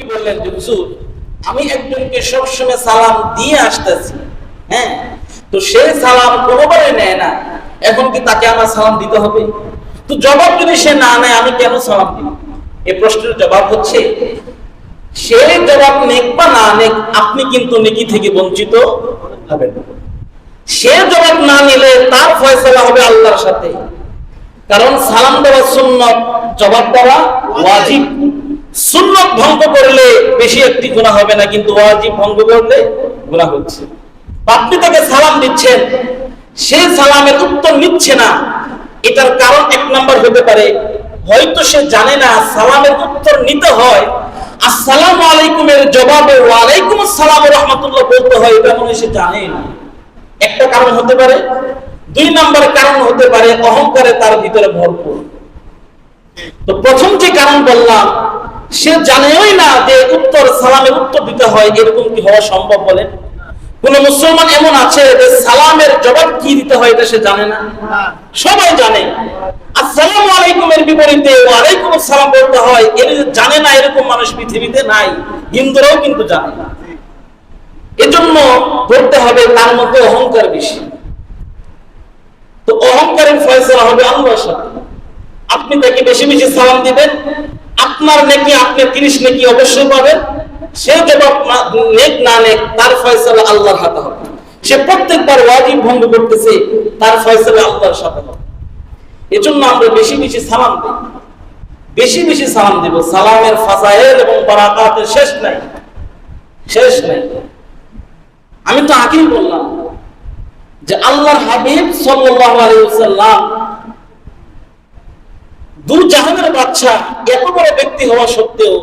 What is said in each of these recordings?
কি বললেন যে, হুজুর, আমি একজনকে সবসময় সালাম দিয়ে আসতেছি হ্যাঁ? তো সে সালাম কোনোবারে নেয় না। এখন কি তাকে আমার সালাম দিতে হবে? তো জবাব যদি সে না নেয়, আমি কেন সালাম দিব? এই প্রশ্নের জবাব হচ্ছে, সে জবাব নেক বা না নেক, আপনি কিন্তু নেকি থেকে বঞ্চিত হবেন। সে জবাব না নিলে তার ফয়সলা হবে আল্লাহর সাথে। কারণ সালাম দেওয়া সুন্নত জবাব দেওয়া ওয়াজিব। সুন্নত ভঙ্গ করলে বেশি একটি গুণা হবে না, কিন্তু ওয়াজিব ভঙ্গ করলে গুণা হচ্ছে। আপনি তাকে সালাম দিচ্ছেন, সে সালামের উত্তর নিচ্ছে না। এটার কারণ এক নাম্বার হতে পারে, হয়তো সে জানে না সালামের উত্তর নিতে হয়। আসসালামু আলাইকুমের জবাবে ওয়ালাইকুম আসসালাম রহমতুল্লাহ বলতে হয়, এটা মনে সে জানে না। একটা কারণ হতে পারে, দুই নাম্বার কারণ হতে পারে, অহংকারে তার ভিতরে ভরপুর। তো প্রথম যে কারণ বললাম সে জানেই না যে উত্তর সালামের উত্তর দিতে হয়, এরকম কি হওয়া সম্ভব বলেন? কোন মুসলমান এমন আছে যে সালামের জবাব কি দিতে হয় এটা সে জানে না? সবাই জানে। আসসালামু আলাইকুমের বিপরীতে আসসালাম বলতে হয় এর জানে না এরকম মানুষ পৃথিবীতে নাই, হিন্দুরাও কিন্তু জানে না। এজন্য ধরতে হবে তার মধ্যে অহংকার বেশি। তো অহংকারের ফয়সলা হবে আল্লাহর সাথে। আপনি তাকে বেশি বেশি সালাম দিবেন আপনার নেকি, আপনি তিরিশ নেকি অবশ্যই পাবেন। সে জবাব নেক না নেক, তার ফয়সলা আল্লাহর হাতে হবে। সে প্রত্যেকবার ওয়াজিব ভঙ্গ করতেছে, তার ফয়সলা আল্লাহর সাথে হবে। এজন্য আমরা বেশি বেশি সালাম দিই। বেশি বেশি সালাম দিব। সালামের ফাজাইল এবং বারাকাতের শেষ নাই। শেষ নাই। আমি তো আগেই বললাম যে আল্লাহর হাবিব সাল্লাল্লাহু আলাইহি ওয়াসাল্লাম দু জাহানের বাচ্চা এত বড় ব্যক্তি হওয়া সত্ত্বেও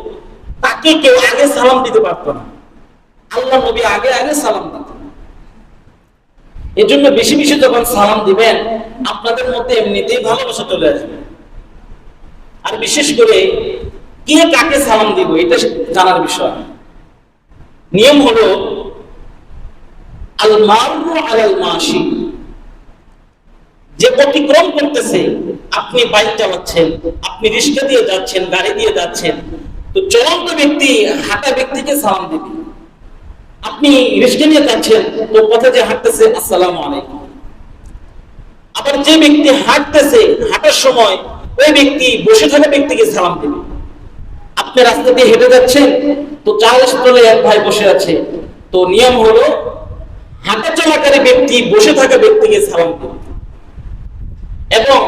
তাকে কেউ আগে সালাম দিতে পারতো না। আল্লাহ নবী আগে আগে সালাম দিতেন। এজন্য বেশি বেশি যখন সালাম দিবেন, আপনাদের মধ্যে এমনিতেই ভালোবাসা চলে আসবে। আর বিশেষ করে কে কাকে সালাম দিব, এটা জানার বিষয়। নিয়ম হলো, আল মারু আলাল মাসি যে অতিক্রম করতেছে আপনি বাইক চালাচ্ছেন আপনি রিক্সা দিয়ে যাচ্ছেন, গাড়ি দিয়ে যাচ্ছেন, তো চলন্ত ব্যক্তি, হাঁটা ব্যক্তিকে সালাম দিবে। আপনি রিক্সা নিয়ে যাচ্ছেন, তো পথে যে হাঁটতেছে, আসসালামু আলাইকুম। আবার যে ব্যক্তি হাঁটতেছে, হাঁটার সময় ওই ব্যক্তি, বসে থাকা ব্যক্তিকে সালাম দিবে। আপনি রাস্তা দিয়ে হেঁটে যাচ্ছেন, তো চাল তলে এক ভাই বসে আছে। তো নিয়ম হলো, হাঁটা চলাকারী ব্যক্তি, বসে থাকা ব্যক্তিকে সালাম দিবে। এবং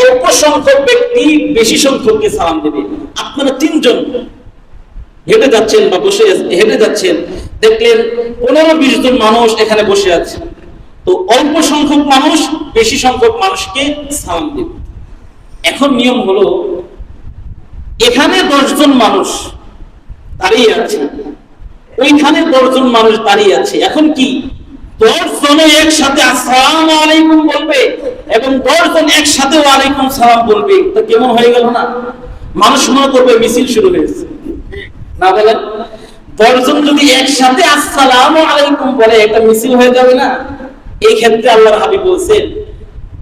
অল্প সংখ্যক ব্যক্তি বেশি সংখ্যককে সালাম দেবে। আপনারা তিনজন হেঁটে যাচ্ছেন বা বসে হেঁটে যাচ্ছেন, দেখলেন পনেরো বিশ জন মানুষ এখানে বসে আছে। তো অল্প সংখ্যক মানুষ, বেশি সংখ্যক মানুষকে সালাম দেবে। এখন নিয়ম হলো, এখানে দশজন মানুষ দাঁড়িয়ে আছে, ওইখানে দশজন মানুষ দাঁড়িয়ে আছে। এখন কি? দশ জনে একসাথে আসসালাম আলাইকুম বলবে? এবং দশ জন একসাথে ওয়ালাইকুম সালাম বলবে, তো কেমন হয়ে গেল না? মানুষ মনে করবে মিছিল শুরু হয়েছে। না বলেন? দশজন যদি একসাথে আসসালাম আলাইকুম বলে এটা মিছিল হয়ে যাবে না? এই ক্ষেত্রে আল্লাহর হাবিব বলছেন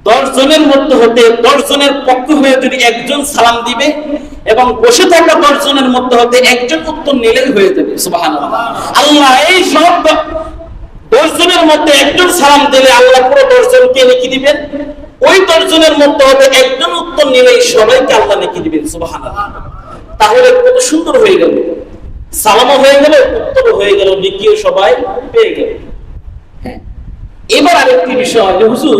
দশ জনের মধ্যে হতে দশ জনের পক্ষ হয়ে যদি একজন সালাম দিবে এবং বসে থাকা দশ জনের মধ্যে হতে একজন উত্তর নিলেই হয়ে যাবে, সুবহানাল্লাহ। আল্লাহ এই সব দশ জনের মধ্যে একজন সালাম দিলে আল্লাহ পুরো দশ জনকে নেকি দিবেন? ওই দশ জনের মধ্যে হতে একজন উত্তর নিলেই সবাইকে আল্লাহ নেকি দিবেন, সুবহানাল্লাহ। তাহলে কত সুন্দর হয়ে গেল। সালামও হয়ে গেল, উত্তরও হয়ে গেল, নেকিও সবাই পেয়ে গেল। হ্যাঁ। এবার আরেকটি বিষয় যে হুজুর,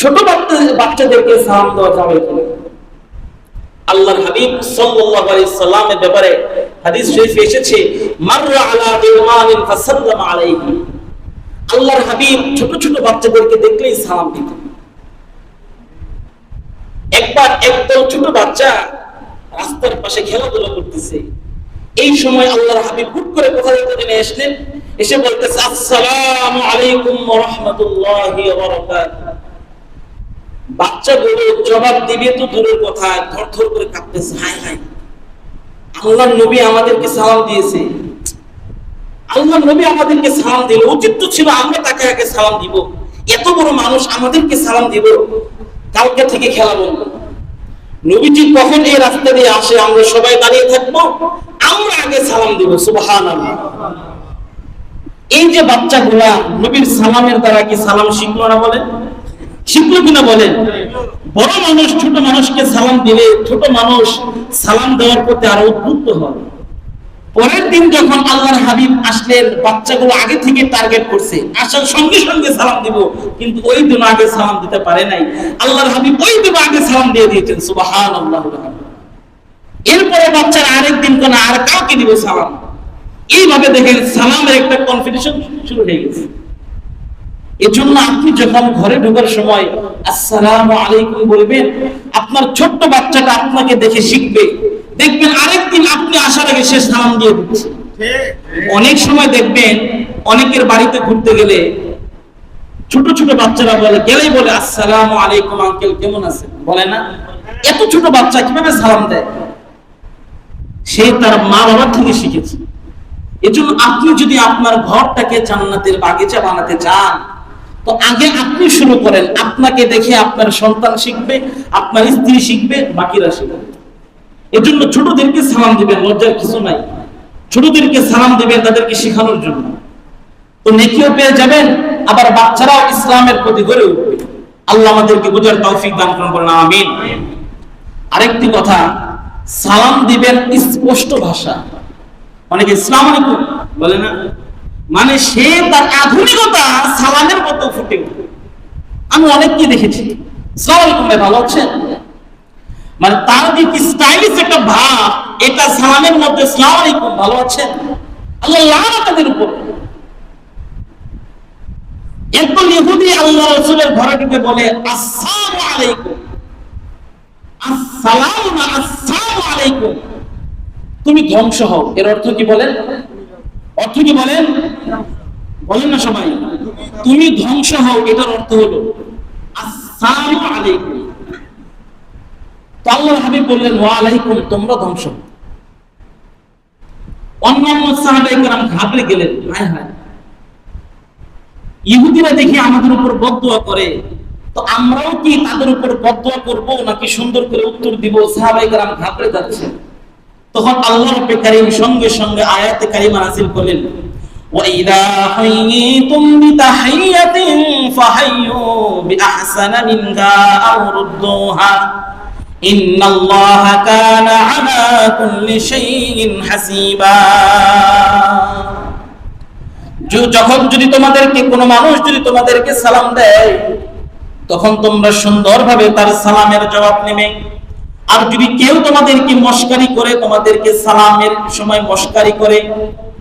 ছোট বাচ্চা বাচ্চাদেরকে সালাম দেওয়া যাবে কিনা? আল্লাহর হাবিব সাল্লাল্লাহু আলাইহি সাল্লামের ব্যাপারে হাদিস শরীফে এসেছে, মাররা আলা ইমানিন ফাসাল্লামা আলাইহি। আল্লাহর হাবিব ছোট ছোট বাচ্চাদেরকে দেখলেই সালাম দিতেন একবার একদল ছোট বাচ্চা রাস্তার পাশে খেলাধুলা করতেছে। এই সময় আল্লাহর হাবিব হুট করে কোথা থেকে জেনে আসলেন? এসে বলতেছে, আসসালামু আলাইকুম রাহমাতুল্লাহি বাচ্চাগুলো জবাব দিবে তো দূরের কথা ধর ধর করে কাঁপতেছে হাই হাই আল্লাহর নবী আমাদেরকে সালাম দিয়েছে। আল্লাহর নবী আমাদেরকে সালাম দিল। উচিত তো ছিল আমরা তাকে আগে সালাম দিব। এত বড় মানুষ আমাদেরকে সালাম দিব, কালকে থেকে খেলা বন্ধ। নবীজি কখন এই রাস্তা দিয়ে আসে, আমরা সবাই দাঁড়িয়ে থাকব, আমরা আগে সালাম দিব সুবহান এই যে বাচ্চাগুলা নবীর সালামের দ্বারা কি সালাম শিখলো না বলেন শিখলো কিনা বলেন বড় মানুষ, ছোট মানুষকে সালাম দিলে ছোট মানুষ সালাম দেওয়ার প্রতি আরও উদ্বুদ্ধ হয়। পরের দিন যখন আল্লাহর হাবিব আসলেন, বাচ্চাগুলো আগে থেকে টার্গেট করছে, আসার সঙ্গে সঙ্গে সালাম দিব, কিন্তু ওই দিন আগে সালাম দিতে পারে নাই। আল্লাহর হাবিব ওই দিন আগে সালাম দিয়ে দিয়েছেন সুবাহান আল্লাহ এরপরে বাচ্চারা আরেক দিন কোন আর কাউকে দিব সালাম। এইভাবে দেখেন সালামের একটা কনফিডেশন শুরু হয়ে গেছে। এজন্য আপনি যখন ঘরে ঢোকার সময় আসসালামু আলাইকুম বলবেন, আপনার ছোট্ট বাচ্চাটা আপনাকে দেখে শিখবে। দেখবেন আরেকদিন আপনি আসার আগে সে সালাম দিয়ে দিচ্ছে। অনেক সময় দেখবেন অনেকের বাড়িতে ঘুরতে গেলে ছোট ছোট বাচ্চারা বলে, গেলেই বলে, আসসালামু আলাইকুম, আঙ্কেল, কেমন আছেন? বলে না। এত ছোট বাচ্চা কীভাবে সালাম দেয়? সে তার মা বাবার থেকে শিখেছে। এজন্য আপনি যদি আপনার ঘরটাকে জান্নাতের বাগিচা বানাতে চান, তো আগে আপনি শুরু করেন। আপনাকে দেখে আপনার সন্তান শিখবে, আপনার স্ত্রী শিখবে, বাকিরা শিখবে। এজন্য ছোটদেরকে সালাম দিবেন লজ্জার কিছু নাই। ছোটদেরকে সালাম দিবেন তাদেরকে শেখানোর জন্য। তো নেকিও পেয়ে যাবেন, আবার বাচ্চারাও ইসলামের প্রতি গড়ে উঠবে। আল্লাহ আমাদেরকে বুঝার তৌফিক দান করুন, বলেন আমিন। আরেকটি কথা, সালাম দিবেন স্পষ্ট ভাষা। অনেকে ইসলাম বলে না। মানে সে তার আধুনিকতা সালামের মতো ফুটে উঠবে। আমি অনেককে দেখেছি। সালাম ভালো আছেন? মানে তার যে স্টাইলিশ একটা ভাব, এটা সালামের মধ্যে, সালাম আলাইকুম, ভালো আছেন? আল্লাহ লাগান তাদের উপর। একদম ইহুদি আল্লাহ রসুলের ঘরে ঢুকে বলে, আসসালামু আলাইকুম। আসসালামু আসসালামু আলাইকুম। তুমি ধ্বংস হও। এর অর্থ কি বলেন? অর্থ কি বলেন? বলেন না সবাই। তুমি ধ্বংস হও, এটার অর্থ হলো, আসসালামু আলাইকুম। তো আল্লাহ হাবিব বললেন ওয়া আলাইকুম তোমরা ধ্বংস হও। অন্যান্য সাহাবাই کرام ঘাবড়ে গেলেন হায় হায় ইহুদিরা দেখি আমাদের উপর বদদোয়া করে তো আমরাও কি তাদের উপর বদদোয়া করব নাকি সুন্দর করে উত্তর দিব সাহাবাই کرام ঘাবড়ে যাচ্ছে তখন আল্লাহ রব্বে কারীম সঙ্গে সঙ্গে আয়াতে কারিমা নাযিল করলেন وَإِذَا حُيِّيتُمْ بِتَحِيَّةٍ فَحَيُّوا بِأَحْسَنَ مِنْهَا أَوْ رُدُّوهَا إِنَّ اللَّهَ كَانَ عَلَى كُلِّ شَيْءٍ حَسِيبًا য- যখন যদি তোমাদেরকে কোনো মানুষ যদি তোমাদেরকে সালাম দেয় তখন তোমরা সুন্দরভাবে তার সালামের জবাব নেবে আর যদি কেউ তোমাদেরকে মস্কারি করে তোমাদেরকে সালামের সময় মস্কারি করে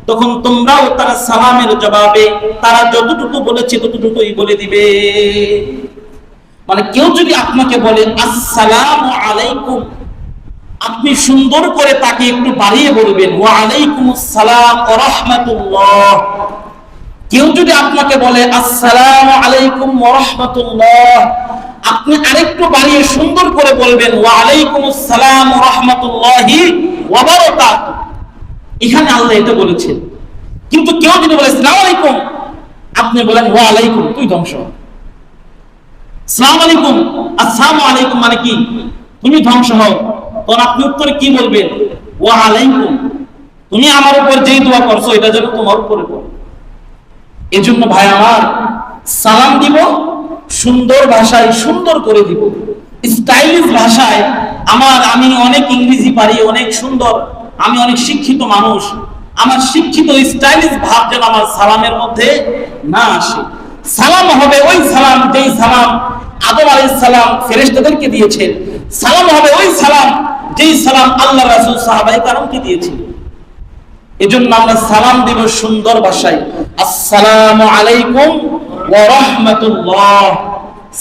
তখন তোমরাও তার সালামের জবাবে তারা যতটুকু বলেছে ততটুকুই বলে দিবে মানে কেউ যদি আপনাকে বলে, আসসালামু আলাইকুম। আপনি সুন্দর করে তাকে একটু বাড়িয়ে বলবেন ওয়া আলাইকুম আসসালাম কেউ যদি আপনাকে বলে, আসসালামু আলাইকুম রাহমাতুল্লাহ। আপনি আরেকটু বাড়িয়ে সুন্দর করে বলবেন ওয়া আলাইকুম আসসালাম রাহমাতুল্লাহি ওয়া বারাকাতুহু। এখানে আল্লাহ এটা বলেছেন। কিন্তু কেউ যদি বলে, আসসালামু আলাইকুম, আপনি বলেন ওয়া আলাইকুম তুই ধ্বংস। সালাম আসসালামু আলাইকুম মানে কি? তুমি ধ্বংস হও। তখন আপনি উত্তরে কি বলবেন? ওয়া আলাইকুম। তুমি আমার উপর যেই দোয়া করছ, এটা যেন তোমার উপরে পড়ে। এজন্য ভাই আমার, সালাম দিব, সুন্দর ভাষায় সুন্দর করে দিব। স্টাইলিশ ভাষায়, আমার, আমি অনেক ইংরেজি পারি, অনেক সুন্দর, আমি অনেক শিক্ষিত মানুষ। আমার শিক্ষিত স্টাইলিশ ভাব যেন আমার সালামের মধ্যে না আসে। সালাম হবে ওই সালাম যেই সালাম আদম আলাইহিস সালাম ফেরেশতাদেরকে দিয়েছেন। সালাম হবে ওই সালাম যেই সালাম আল্লাহ রাসূল সাহাবায়ে কারামকে দিয়েছিলেন এজন্য আমরা সালাম দিব সুন্দর ভাষায়। আসসালামু আলাইকুম ওয়া রাহমাতুল্লাহ।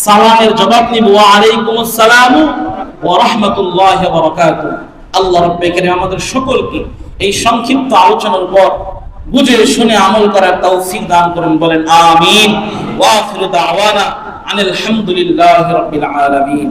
সালামের জবাব নিব, ওয়া আলাইকুম আসসালাম ওয়া রাহমাতুল্লাহি ওয়া বারাকাতুহু। আল্লাহ রাব্বুল কারীম আমাদের সকলকে এই সংক্ষিপ্ত আলোচনার উপর বুঝে শুনে আমল করার তৌফিক দান করুন, বলেন আমিন। ওয়া আখিরু দাওয়ানা আনিল হামদুলিল্লাহি রাব্বিল আলামিন।